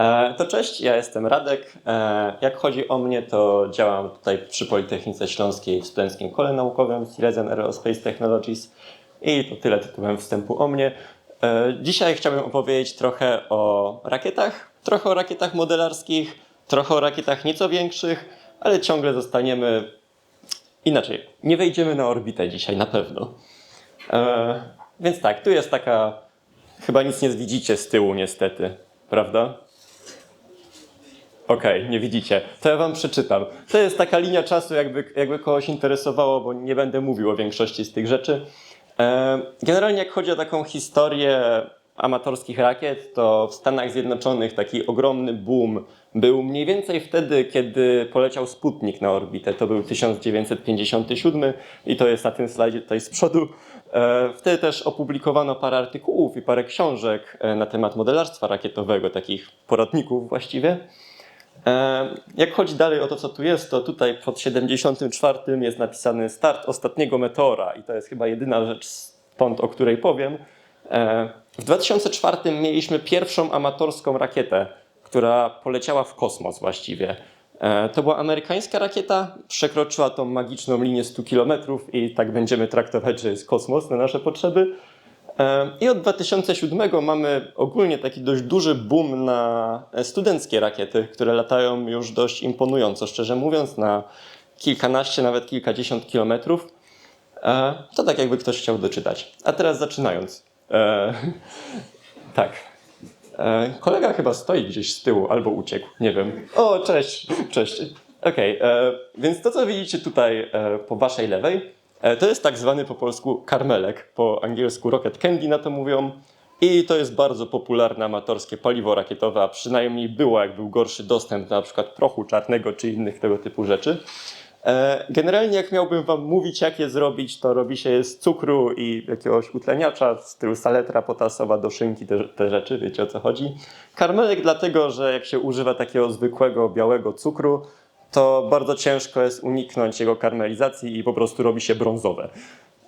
E, To cześć, ja jestem Radek. E, Jak chodzi o mnie, to działam tutaj przy Politechnice Śląskiej w Studenckim Kole Naukowym Silesian Aerospace Technologies i to tyle tytułem wstępu o mnie. E, Dzisiaj chciałbym opowiedzieć trochę o rakietach, trochę o rakietach modelarskich, trochę o rakietach nieco większych, ale ciągle zostaniemy inaczej. Nie wejdziemy na orbitę dzisiaj na pewno. Więc tak, tu jest taka, chyba nic nie widzicie z tyłu niestety, prawda? Okej, nie widzicie. To ja wam przeczytam. To jest taka linia czasu, jakby, jakby kogoś interesowało, bo nie będę mówił o większości z tych rzeczy. E, Generalnie jak chodzi o taką historię amatorskich rakiet, to w Stanach Zjednoczonych taki ogromny boom był mniej więcej wtedy, kiedy poleciał Sputnik na orbitę. To był 1957 i to jest na tym slajdzie tutaj z przodu. E, Wtedy też opublikowano parę artykułów i parę książek e, na temat modelarstwa rakietowego, takich poradników właściwie. E, Jak chodzi dalej o to, co tu jest, to tutaj pod 74 jest napisany start ostatniego meteora i to jest chyba jedyna rzecz stąd, o której powiem. E, W 2004 mieliśmy pierwszą amatorską rakietę, która poleciała w kosmos właściwie. E, To była amerykańska rakieta, przekroczyła tą magiczną linię 100 km i tak będziemy traktować, że jest kosmos na nasze potrzeby. I od 2007 mamy ogólnie taki dość duży boom na e, studenckie rakiety, które latają już dość imponująco, szczerze mówiąc, na kilkanaście, nawet kilkadziesiąt kilometrów. E, To tak jakby ktoś chciał doczytać. A teraz zaczynając. E, Tak. E, Kolega chyba stoi gdzieś z tyłu albo uciekł, nie wiem. O, cześć, cześć. Okej, e, więc to co widzicie tutaj e, po waszej lewej, to jest tak zwany po polsku karmelek, po angielsku rocket candy na to mówią. I to jest bardzo popularne amatorskie paliwo rakietowe, a przynajmniej było, jak był gorszy dostęp do na przykład prochu czarnego czy innych tego typu rzeczy. E, Generalnie jak miałbym wam mówić, jak je zrobić, to robi się je z cukru i jakiegoś utleniacza w stylu saletra potasowa do szynki, te, te rzeczy, wiecie o co chodzi. Karmelek dlatego, że jak się używa takiego zwykłego białego cukru, to bardzo ciężko jest uniknąć jego karmelizacji i po prostu robi się brązowe.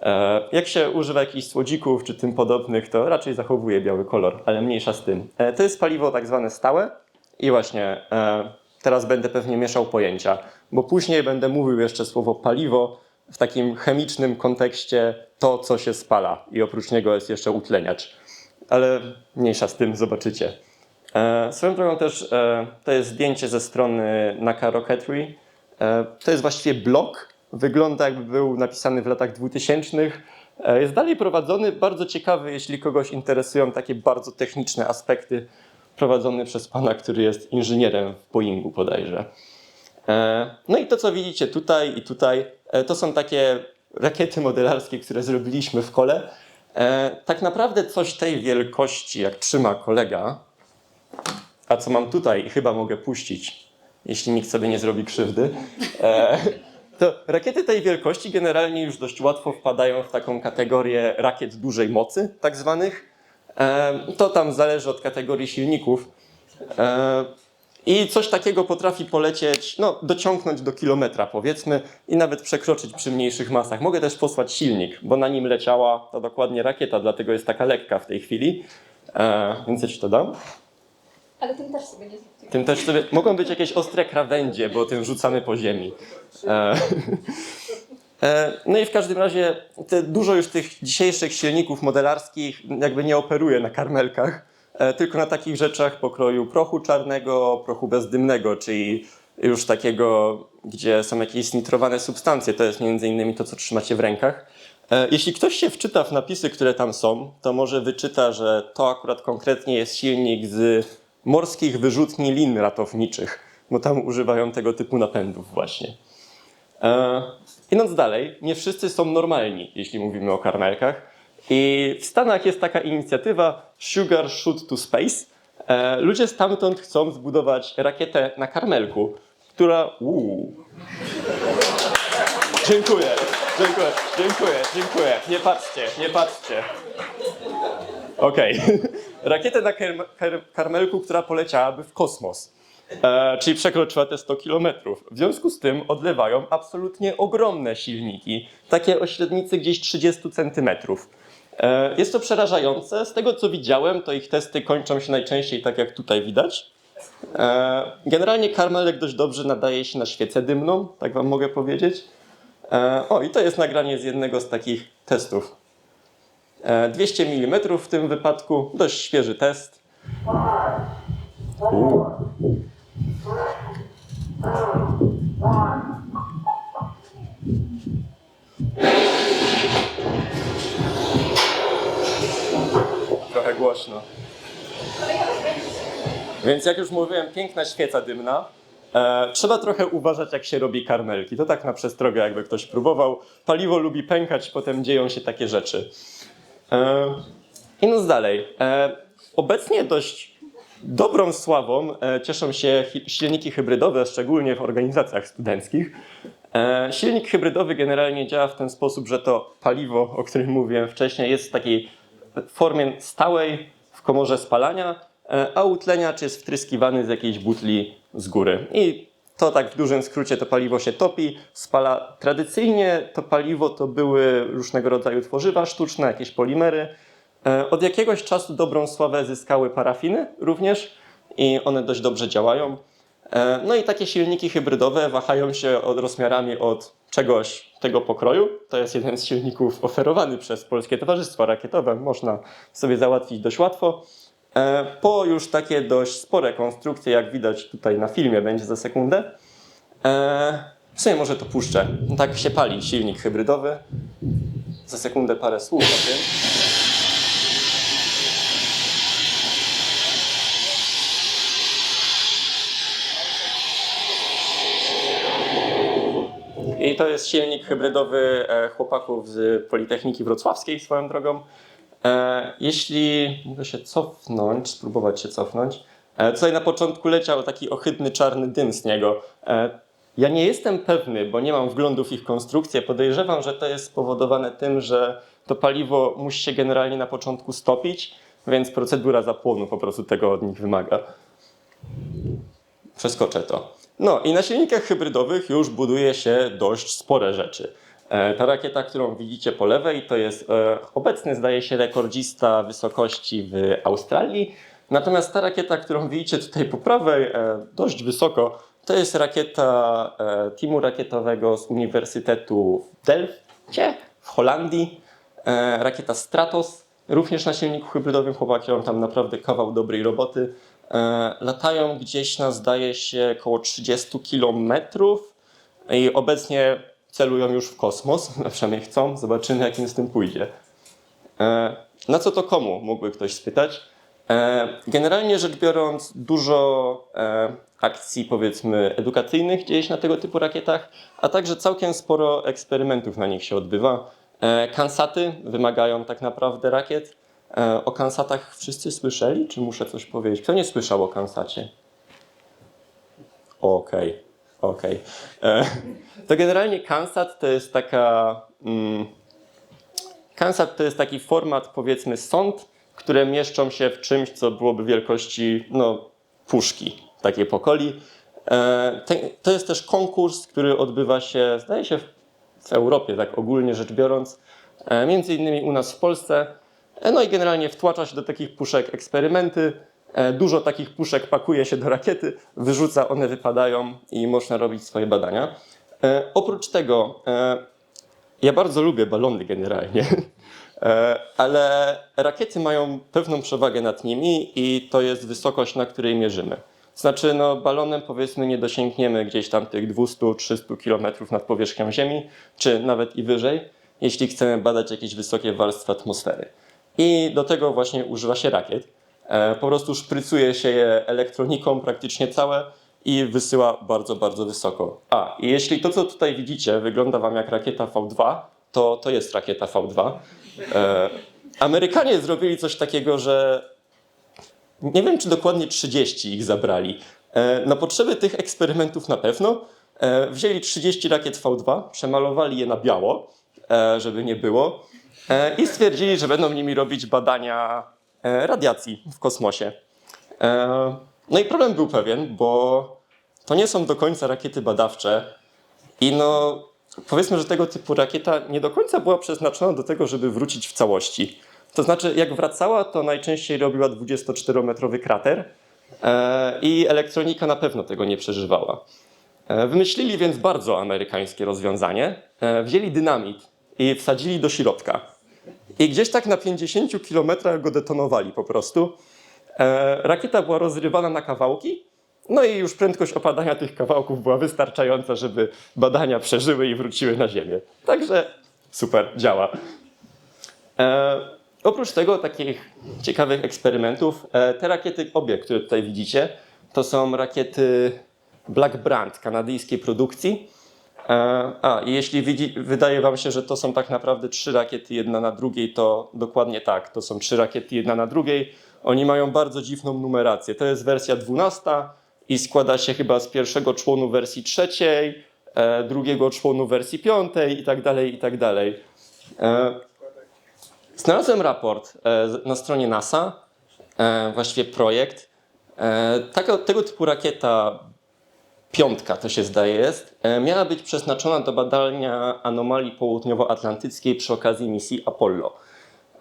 E, Jak się używa jakichś słodzików czy tym podobnych, to raczej zachowuje biały kolor, ale mniejsza z tym. E, To jest paliwo tak zwane stałe i właśnie e, teraz będę pewnie mieszał pojęcia, bo później będę mówił jeszcze słowo paliwo w takim chemicznym kontekście to, co się spala i oprócz niego jest jeszcze utleniacz. Ale mniejsza z tym, zobaczycie. E, swoją drogą też e, to jest zdjęcie ze strony Naka Rocketry. E, to jest właściwie blog. Wygląda jakby był napisany w latach 2000. E, jest dalej prowadzony, bardzo ciekawy, jeśli kogoś interesują takie bardzo techniczne aspekty. Prowadzony przez pana, który jest inżynierem w Boeingu bodajże. No i to, co widzicie tutaj i tutaj, to są takie rakiety modelarskie, które zrobiliśmy w kole. Tak naprawdę coś tej wielkości, jak trzyma kolega, a co mam tutaj i chyba mogę puścić, jeśli nikt sobie nie zrobi krzywdy, e, to rakiety tej wielkości generalnie już dość łatwo wpadają w taką kategorię rakiet dużej mocy, tak zwanych. E, To tam zależy od kategorii silników. E, I coś takiego potrafi polecieć, no, dociągnąć do kilometra powiedzmy i nawet przekroczyć przy mniejszych masach. Mogę też posłać silnik, bo na nim leciała to dokładnie rakieta, dlatego jest taka lekka w tej chwili. E, więc ja ci to dam. Ale tym też sobie nie zrób. Tym też sobie, mogą być jakieś ostre krawędzie, bo tym rzucamy po ziemi. E, e, no i w każdym razie dużo już tych dzisiejszych silników modelarskich jakby nie operuje na karmelkach, e, tylko na takich rzeczach pokroju prochu czarnego, prochu bezdymnego, czyli już takiego, gdzie są jakieś znitrowane substancje. To jest między innymi to, co trzymacie w rękach. E, Jeśli ktoś się wczyta w napisy, które tam są, to może wyczyta, że to akurat konkretnie jest silnik z morskich wyrzutni lin ratowniczych, bo tam używają tego typu napędów właśnie. E, Idąc dalej, nie wszyscy są normalni, jeśli mówimy o karmelkach. I w Stanach jest taka inicjatywa Sugar Shoot to Space. E, Ludzie stamtąd chcą zbudować rakietę na karmelku, która... Uuu. Dziękuję, dziękuję, dziękuję, dziękuję. Nie patrzcie, nie patrzcie. Okej. Rakietę na karmelku, która poleciałaby w kosmos. E, czyli przekroczyła te 100 km. W związku z tym odlewają absolutnie ogromne silniki, takie o średnicy gdzieś 30 cm. E, jest to przerażające. Z tego co widziałem, to ich testy kończą się najczęściej tak jak tutaj widać. E, Generalnie karmelek dość dobrze nadaje się na świecę dymną, tak wam mogę powiedzieć. E, O, i to jest nagranie z jednego z takich testów. E, 200 mm w tym wypadku, dość świeży test. U. Trochę głośno. Więc jak już mówiłem, piękna świeca dymna. E, trzeba trochę uważać, jak się robi karmelki. To tak na przestrogę, jakby ktoś próbował. Paliwo lubi pękać, potem dzieją się takie rzeczy. E, idąc dalej. E, obecnie dość dobrą sławą e, cieszą się silniki hybrydowe, szczególnie w organizacjach studenckich. E, silnik hybrydowy generalnie działa w ten sposób, że to paliwo, o którym mówiłem wcześniej, jest w takiej formie stałej w komorze spalania, a utleniacz jest wtryskiwany z jakiejś butli z góry. I to tak w dużym skrócie to paliwo się topi, spala. Tradycyjnie to paliwo to były różnego rodzaju tworzywa sztuczne, jakieś polimery. E, Od jakiegoś czasu dobrą sławę zyskały parafiny również i one dość dobrze działają. E, No i takie silniki hybrydowe wahają się od rozmiarami od czegoś tego pokroju. To jest jeden z silników oferowany przez Polskie Towarzystwo Rakietowe. Można sobie załatwić dość łatwo. E, Po już takie dość spore konstrukcje, jak widać tutaj na filmie, będzie za sekundę. E, W sumie może to puszczę. Tak się pali silnik hybrydowy. Za sekundę parę słów o tym. I to jest silnik hybrydowy e, chłopaków z Politechniki Wrocławskiej swoją drogą. E, Jeśli mogę się cofnąć, spróbować się cofnąć. E, Tutaj na początku leciał taki ohydny czarny dym z niego. E, Ja nie jestem pewny, bo nie mam wglądu w ich konstrukcję. Podejrzewam, że to jest spowodowane tym, że to paliwo musi się generalnie na początku stopić, więc procedura zapłonu po prostu tego od nich wymaga. Przeskoczę to. No i na silnikach hybrydowych już buduje się dość spore rzeczy. E, Ta rakieta, którą widzicie po lewej, to jest e, obecny, zdaje się, rekordzista wysokości w Australii. Natomiast ta rakieta, którą widzicie tutaj po prawej, e, dość wysoko, to jest rakieta teamu rakietowego z Uniwersytetu w Delfcie w Holandii. Rakieta Stratos, również na silniku hybrydowym. Chłopaki robią tam naprawdę kawał dobrej roboty. Latają gdzieś na, zdaje się, około 30 kilometrów i obecnie celują już w kosmos, przynajmniej chcą. Zobaczymy, jak im z tym pójdzie. E, Na co to komu, mógłby ktoś spytać. E, Generalnie rzecz biorąc, dużo e, akcji, powiedzmy, edukacyjnych dzieje się na tego typu rakietach, a także całkiem sporo eksperymentów na nich się odbywa. Kansaty wymagają tak naprawdę rakiet. O Kansatach wszyscy słyszeli, czy muszę coś powiedzieć? Kto nie słyszał o Kansacie? Okej, okej. E, To generalnie Kansat to jest taka. Mm, Kansat to jest taki format, powiedzmy, sąd, które mieszczą się w czymś, co byłoby wielkości no, puszki takiej pokoli. E, to jest też konkurs, który odbywa się, zdaje się, w, Europie, tak ogólnie rzecz biorąc, e, między innymi u nas w Polsce. No i generalnie wtłacza się do takich puszek eksperymenty. E, dużo takich puszek pakuje się do rakiety, wyrzuca, one wypadają i można robić swoje badania. E, oprócz tego, e, ja bardzo lubię balony generalnie, ale rakiety mają pewną przewagę nad nimi i to jest wysokość, na której mierzymy. Znaczy, no, balonem powiedzmy nie dosięgniemy gdzieś tam tych 200-300 km nad powierzchnią Ziemi, czy nawet i wyżej, jeśli chcemy badać jakieś wysokie warstwy atmosfery. I do tego właśnie używa się rakiet. E, Po prostu szprycuje się je elektroniką praktycznie całe i wysyła bardzo, bardzo wysoko. A, jeśli to, co tutaj widzicie, wygląda Wam jak rakieta V2, to to jest rakieta V2. E, Amerykanie zrobili coś takiego, że nie wiem, czy dokładnie 30 ich zabrali. E, Na potrzeby tych eksperymentów na pewno wzięli 30 rakiet V2, przemalowali je na biało, żeby nie było, i stwierdzili, że będą nimi robić badania radiacji w kosmosie. E, No i problem był pewien, bo to nie są do końca rakiety badawcze i no powiedzmy, że tego typu rakieta nie do końca była przeznaczona do tego, żeby wrócić w całości. To znaczy, jak wracała, to najczęściej robiła 24-metrowy krater, E, I elektronika na pewno tego nie przeżywała. E, Wymyślili więc bardzo amerykańskie rozwiązanie. E, Wzięli dynamit i wsadzili do środka. I gdzieś tak na 50 kilometrach go detonowali po prostu. E, Rakieta była rozrywana na kawałki, no i już prędkość opadania tych kawałków była wystarczająca, żeby badania przeżyły i wróciły na Ziemię. Także super, działa. E, oprócz tego takich ciekawych eksperymentów, e, te rakiety, obie, które tutaj widzicie, to są rakiety Black Brand kanadyjskiej produkcji. E, a, i jeśli widzi, wydaje Wam się, że to są tak naprawdę trzy rakiety jedna na drugiej, to dokładnie tak. To są trzy rakiety jedna na drugiej. Oni mają bardzo dziwną numerację. To jest wersja 12 i składa się chyba z pierwszego członu wersji trzeciej, e, drugiego członu wersji piątej i tak dalej, i tak dalej. E, Znalazłem raport e, na stronie NASA, e, właściwie projekt. E, Taka, tego typu rakieta, piątka to się zdaje jest, e, miała być przeznaczona do badania anomalii południowoatlantyckiej przy okazji misji Apollo.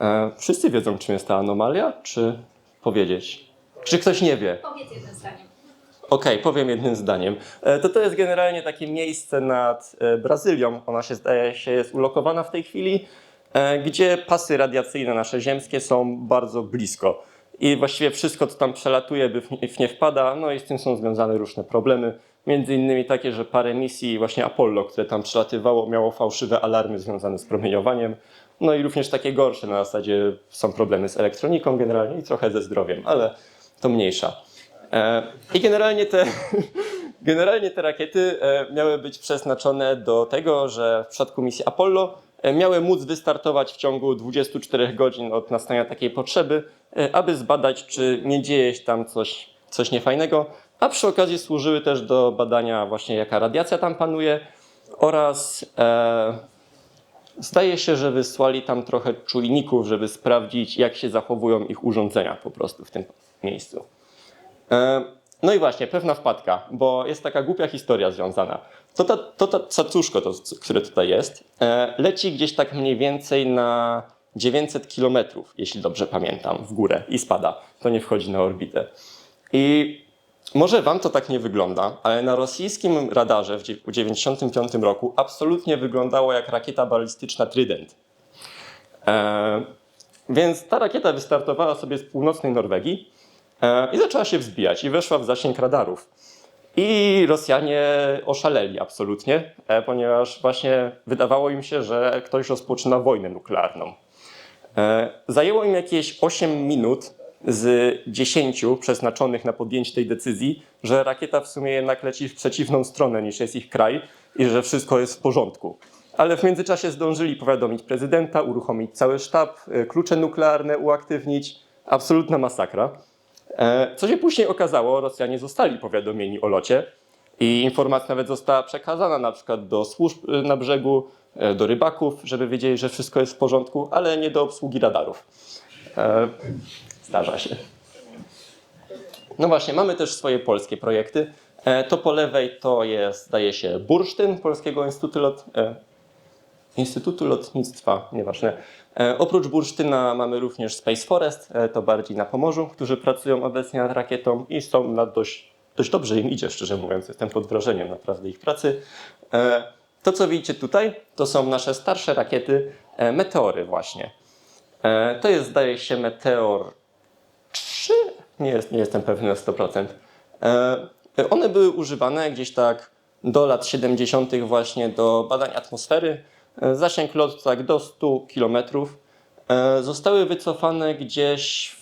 E, Wszyscy wiedzą, czym jest ta anomalia, czy powiedzieć? Czy ktoś nie wie? Powiedz jednym zdaniem. Okej, powiem jednym zdaniem. E, To to jest generalnie takie miejsce nad Brazylią. Ona się zdaje się jest ulokowana w tej chwili, gdzie pasy radiacyjne nasze ziemskie są bardzo blisko. I właściwie wszystko, co tam przelatuje, by w nie, wpada, no i z tym są związane różne problemy. Między innymi takie, że parę misji właśnie Apollo, które tam przelatywało, miało fałszywe alarmy związane z promieniowaniem. No i również takie gorsze, na zasadzie są problemy z elektroniką generalnie i trochę ze zdrowiem, ale to mniejsza. E, I generalnie te, generalnie te rakiety e, miały być przeznaczone do tego, że w przypadku misji Apollo miały móc wystartować w ciągu 24 godzin od nastania takiej potrzeby, e, aby zbadać, czy nie dzieje się tam coś, coś niefajnego, a przy okazji służyły też do badania właśnie jaka radiacja tam panuje oraz e, zdaje się, że wysłali tam trochę czujników, żeby sprawdzić jak się zachowują ich urządzenia po prostu w tym miejscu. E, No i właśnie, pewna wpadka, bo jest taka głupia historia związana. To ta, to ta cacuszko, to, które tutaj jest, e, leci gdzieś tak mniej więcej na 900 km, jeśli dobrze pamiętam, w górę i spada. To nie wchodzi na orbitę. I może wam to tak nie wygląda, ale na rosyjskim radarze w 1995 roku absolutnie wyglądało jak rakieta balistyczna Trident. E, więc ta rakieta wystartowała sobie z północnej Norwegii i zaczęła się wzbijać i weszła w zasięg radarów. I Rosjanie oszaleli absolutnie, e, ponieważ właśnie wydawało im się, że ktoś rozpoczyna wojnę nuklearną. E, Zajęło im jakieś 8 minut z 10 przeznaczonych na podjęcie tej decyzji, że rakieta w sumie jednak leci w przeciwną stronę niż jest ich kraj i że wszystko jest w porządku. Ale w międzyczasie zdążyli powiadomić prezydenta, uruchomić cały sztab, e, klucze nuklearne uaktywnić. Absolutna masakra. E, Co się później okazało, Rosjanie zostali powiadomieni o locie i informacja nawet została przekazana na przykład do służb e, na brzegu, e, do rybaków, żeby wiedzieli, że wszystko jest w porządku, ale nie do obsługi radarów. Zdarza się. No właśnie, mamy też swoje polskie projekty. To po lewej to jest, zdaje się, bursztyn Polskiego Instytutu, Lot, Instytutu Lotnictwa, nieważne. E, oprócz bursztyna mamy również Space Forest, e, to bardziej na Pomorzu, którzy pracują obecnie nad rakietą i są na dość, dość dobrze im idzie, szczerze mówiąc. Jestem pod wrażeniem naprawdę ich pracy. E, to, co widzicie tutaj, to są nasze starsze rakiety, meteory właśnie. To jest, zdaje się, Meteor 3? Nie, jest, nie jestem pewny na 100%. E, one były używane gdzieś tak do lat 70. właśnie do badań atmosfery. E, Zasięg lotu tak do 100 km. E, Zostały wycofane gdzieś.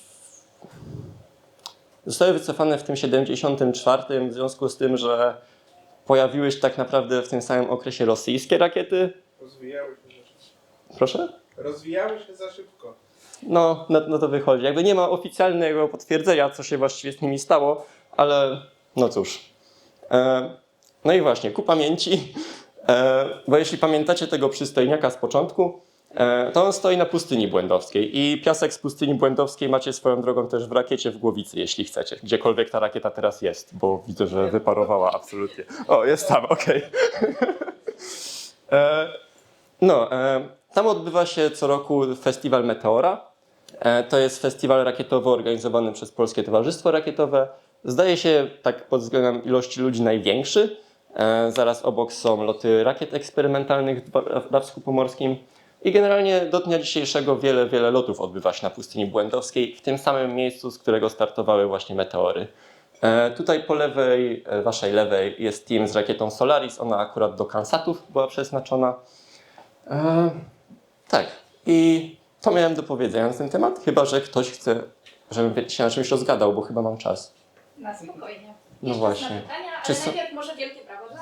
Zostały wycofane w tym 74 w związku z tym, że pojawiły się tak naprawdę w tym samym okresie rosyjskie rakiety. Rozwijały się za szybko. Proszę? Rozwijały się za szybko. No, no, no to wychodzi. Jakby nie ma oficjalnego potwierdzenia, co się właściwie z nimi stało, ale no cóż. E, no i właśnie, ku pamięci, bo jeśli pamiętacie tego przystojniaka z początku, e, to on stoi na pustyni błędowskiej i piasek z pustyni błędowskiej macie swoją drogą też w rakiecie w Głowicy, jeśli chcecie, gdziekolwiek ta rakieta teraz jest, bo widzę, że wyparowała absolutnie. O, jest tam, okej. E, No, e, tam odbywa się co roku festiwal Meteora. E, To jest festiwal rakietowy organizowany przez Polskie Towarzystwo Rakietowe Zdaje się tak pod względem ilości ludzi największy. E, zaraz obok są loty rakiet eksperymentalnych w Drawsku Pomorskim. I generalnie do dnia dzisiejszego wiele, wiele lotów odbywa się na pustyni błędowskiej, w tym samym miejscu, z którego startowały właśnie meteory. E, tutaj po lewej, e, waszej lewej jest team z rakietą Solaris, ona akurat do Kansatów była przeznaczona. E, tak, i to miałem do powiedzenia na ten temat, chyba że ktoś chce, żebym się na czymś rozgadał, bo chyba mam czas. Na spokojnie. No właśnie. Pytania, ale Czy są- najpierw może wielkie brawo dla.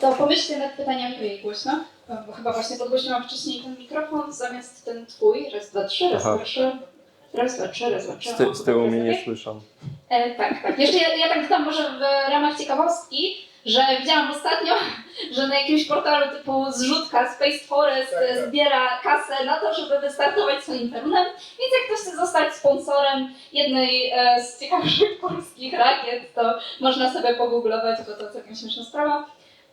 To pomyślcie nad pytaniami ojej głośno, bo chyba właśnie podgłośniłam wcześniej ten mikrofon zamiast ten twój. Raz, dwa, trzy, raz, Aha. dwa, trzy. Raz, dwa, trzy, raz, dwa, trzy. Z, ty, z tyłu mnie nie słyszą. E, tak, tak. Jeszcze ja, ja tak dodam może w ramach ciekawostki, że widziałam ostatnio, że na jakimś portalu typu zrzutka Space Forest Tak, tak. zbiera kasę na to, żeby wystartować swoim perunem, więc jak ktoś chce zostać sponsorem jednej e, z ciekawszych polskich rakiet, to można sobie pogooglować, bo to całkiem śmieszna sprawa.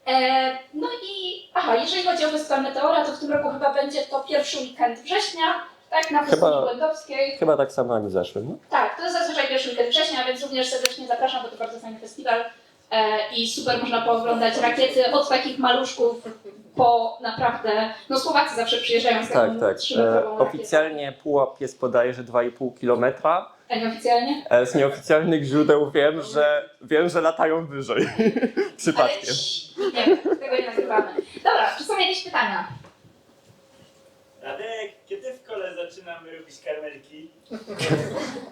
E, no i aha, jeżeli chodzi o Wyspę Meteora, to w tym roku chyba będzie to pierwszy weekend września, tak, na Chyba- Błędowskiej. Chyba tak samo jak w zeszłym. No? Tak, to jest zazwyczaj pierwszy weekend września, więc również serdecznie zapraszam, bo to bardzo fajny festiwal i super można pooglądać rakiety od takich maluszków po naprawdę, no Słowacy zawsze przyjeżdżają z taką Tak, tak. E, trzymetrową rakietą. oficjalnie pułap jest bodajże 2,5 km. A nieoficjalnie? E, z nieoficjalnych źródeł wiem, że wiem, że latają wyżej. Przypadkiem. Ale cii, nie, tego nie nagrywamy. Dobra, czy są jakieś pytania? Radek, kiedy w kole zaczynamy robić karmelki?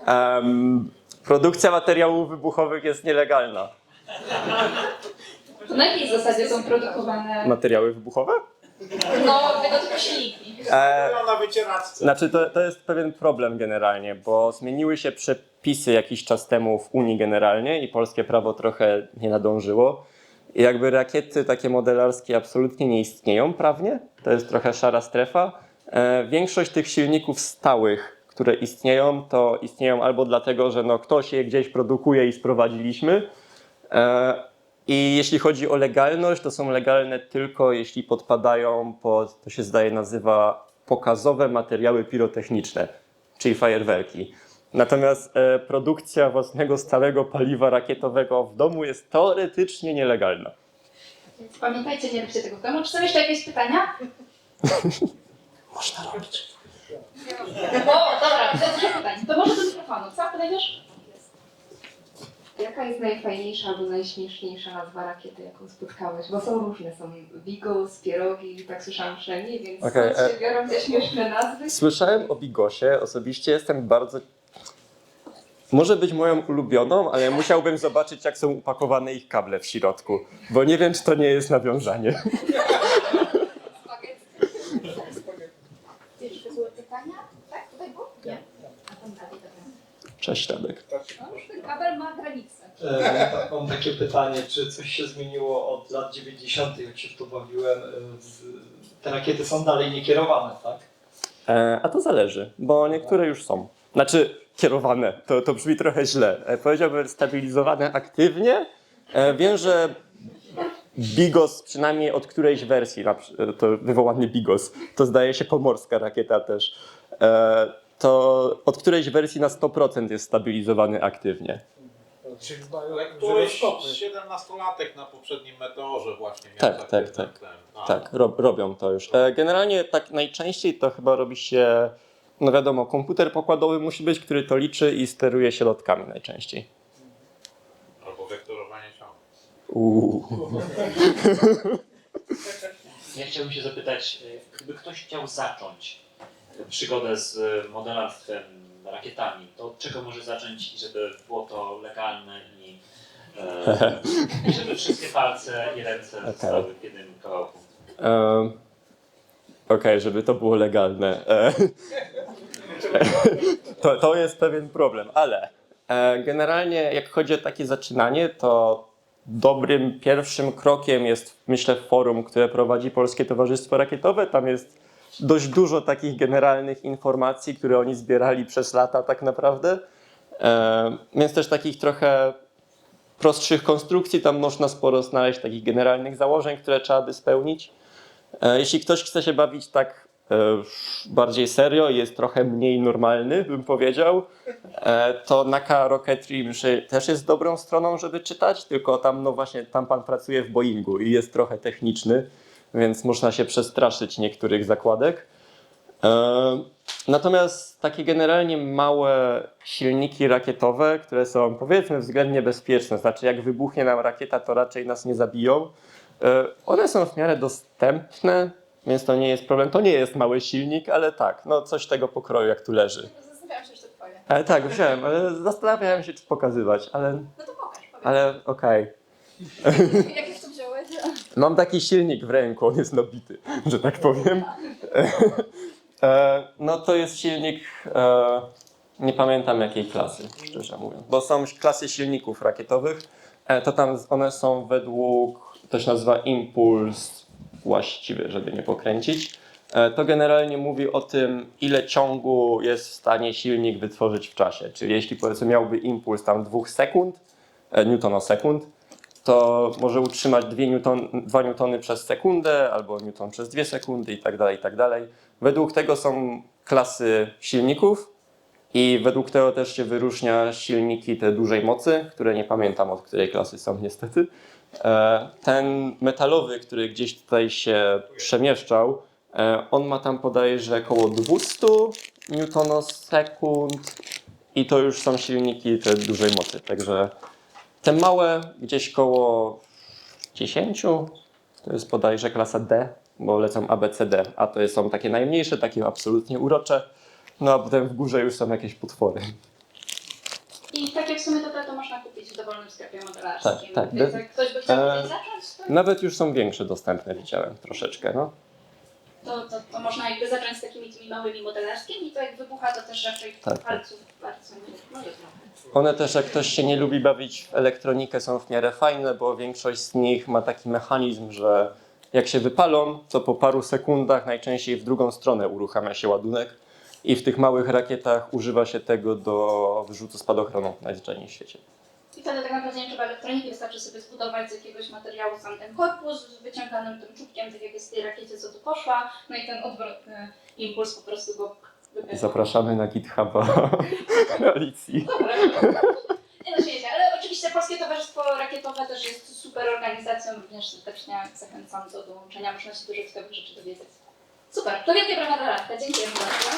Em, produkcja materiałów wybuchowych jest nielegalna. To na jakiej zasadzie są produkowane Materiały wybuchowe? no, tego typu silniki? E, na wycieraczce. Znaczy, to, to jest pewien problem generalnie, bo zmieniły się przepisy jakiś czas temu w Unii generalnie i polskie prawo trochę nie nadążyło. I jakby rakiety takie modelarskie absolutnie nie istnieją prawnie, to jest trochę szara strefa. E, większość tych silników stałych, które istnieją, to istnieją albo dlatego, że no, ktoś je gdzieś produkuje i sprowadziliśmy. E, I jeśli chodzi o legalność, to są legalne tylko jeśli podpadają pod, to się zdaje nazywa pokazowe materiały pirotechniczne, czyli fajerwerki. Natomiast e, produkcja własnego stałego paliwa rakietowego w domu jest teoretycznie nielegalna. Więc pamiętajcie, nie róbcie tego w domu. Czy są jeszcze jakieś pytania? Można robić. O, dobra, to. To może do mikrofonu. Co podejdziesz? Jaka jest najfajniejsza albo najśmieszniejsza nazwa rakiety, jaką spotkałeś? Bo są różne, są Bigos, Pierogi, tak słyszałam przynajmniej, więc Okej, skąd e- się biorą te śmieszne nazwy? Słyszałem o Bigosie, osobiście jestem bardzo... Może być moją ulubioną, ale musiałbym zobaczyć, jak są upakowane ich kable w środku, bo nie wiem, czy to nie jest nawiązanie. Jeszcze były pytania? Tak, tutaj było? Nie. A tam dalej, dobra. Cześć, Radek. Ten kabel ma granicę. E, tak, mam takie pytanie, czy coś się zmieniło od lat 90., jak się w to bawiłem? e, Z, te rakiety są dalej niekierowane, tak? E, a to zależy, bo niektóre już są. Znaczy, kierowane, to, to brzmi trochę źle. E, powiedziałbym stabilizowane aktywnie. E, wiem, że Bigos, przynajmniej od którejś wersji, na, przy- e, to wywołany Bigos, to zdaje się pomorska rakieta też, e, to od którejś wersji na 100% jest stabilizowany aktywnie. Czyli Któryś żyroskopy. 17-latek na poprzednim meteorze właśnie miał Tak, taki tak, ten- tak. ten, a, Tak, rob, robią to już. E, generalnie tak najczęściej to chyba robi się, no wiadomo, komputer pokładowy musi być, który to liczy i steruje się lotkami najczęściej. Albo wektorowanie ciągu. Uuu. Ja chciałbym się zapytać, e, gdyby ktoś chciał zacząć przygodę z e, modelarstwem, rakietami, to od czego może zacząć, żeby było to legalne i, e, żeby wszystkie palce i ręce Okej. zostały w jednym kawałku? Em, Okej, żeby to było legalne. E, to, to jest pewien problem, ale e, generalnie jak chodzi o takie zaczynanie, to dobrym pierwszym krokiem jest, myślę, forum, które prowadzi Polskie Towarzystwo Rakietowe. Tam jest dość dużo takich generalnych informacji, które oni zbierali przez lata tak naprawdę. E, więc też takich trochę prostszych konstrukcji, tam można sporo znaleźć takich generalnych założeń, które trzeba by spełnić. E, Jeśli ktoś chce się bawić tak bardziej serio i jest trochę mniej normalny, bym powiedział, e, to Naka Rocketry też jest dobrą stroną, żeby czytać, tylko tam, no właśnie, tam pan pracuje w Boeingu i jest trochę techniczny, więc można się przestraszyć niektórych zakładek. E, Natomiast takie generalnie małe silniki rakietowe, które są powiedzmy względnie bezpieczne, znaczy jak wybuchnie nam rakieta, to raczej nas nie zabiją, e, one są w miarę dostępne, więc to nie jest problem. To nie jest mały silnik, ale tak, no coś tego pokroju jak tu leży. Zastanawiałam się, że to twoje. Ale tak, wziąłem, ale zastanawiałem się, czy pokazywać, ale, No to pokaż, powiedz. ale okej. Wziąłeś? Mam taki silnik w ręku, on jest nabity, że tak powiem. E, no to jest silnik, e, nie pamiętam jakiej klasy, szczerze mówiąc, bo są klasy silników rakietowych, e, to tam one są według, to się nazywa impuls właściwy, żeby nie pokręcić. To generalnie mówi o tym, ile ciągu jest w stanie silnik wytworzyć w czasie. Czyli jeśli powiedzmy miałby impuls tam 2 sekund, newtonosekund, to może utrzymać 2 newton, 2 newtony przez sekundę albo newton przez 2 sekundy i tak dalej, i tak dalej. Według tego są klasy silników i według tego też się wyróżnia silniki te dużej mocy, które nie pamiętam od której klasy są niestety. E, Ten metalowy, który gdzieś tutaj się przemieszczał, e, on ma tam bodajże około 200 newtonosekund i to już są silniki te dużej mocy, także te małe gdzieś koło 10, to jest bodajże klasa D, bo lecą ABCD, a to są takie najmniejsze, takie absolutnie urocze. No a potem w górze już są jakieś potwory. I takie w sumie to, to można kupić w dowolnym sklepie modelarskim. Tak, tak. Więc jak ktoś by chciał E, kiedyś zacząć, to, Nawet już są większe dostępne, widziałem troszeczkę, no. To, to, to można jakby zacząć z takimi tymi małymi modelarskimi i to jak wybucha, to też raczej Tak, tak. palców bardzo trochę. One też, jak ktoś się nie lubi bawić w elektronikę, są w miarę fajne, bo większość z nich ma taki mechanizm, że jak się wypalą, to po paru sekundach najczęściej w drugą stronę uruchamia się ładunek. I w tych małych rakietach używa się tego do wyrzutu spadochronu najzwyczajniej w świecie. Wtedy tak naprawdę nie trzeba elektroniki, wystarczy sobie zbudować z jakiegoś materiału sam ten korpus z wyciąganym tym czubkiem, tak jak jest w tej rakiecie, co tu poszła, no i ten odwrotny impuls po prostu go wypycha. Zapraszamy na GitHuba Alicji. Dobra. Nie no świecie, ale oczywiście Polskie Towarzystwo Rakietowe też jest super organizacją, również serdecznie zachęcam do dołączenia, można się dużo ciekawych rzeczy dowiedzieć. Super, to wielkie brawa dla Radka, dziękuję bardzo.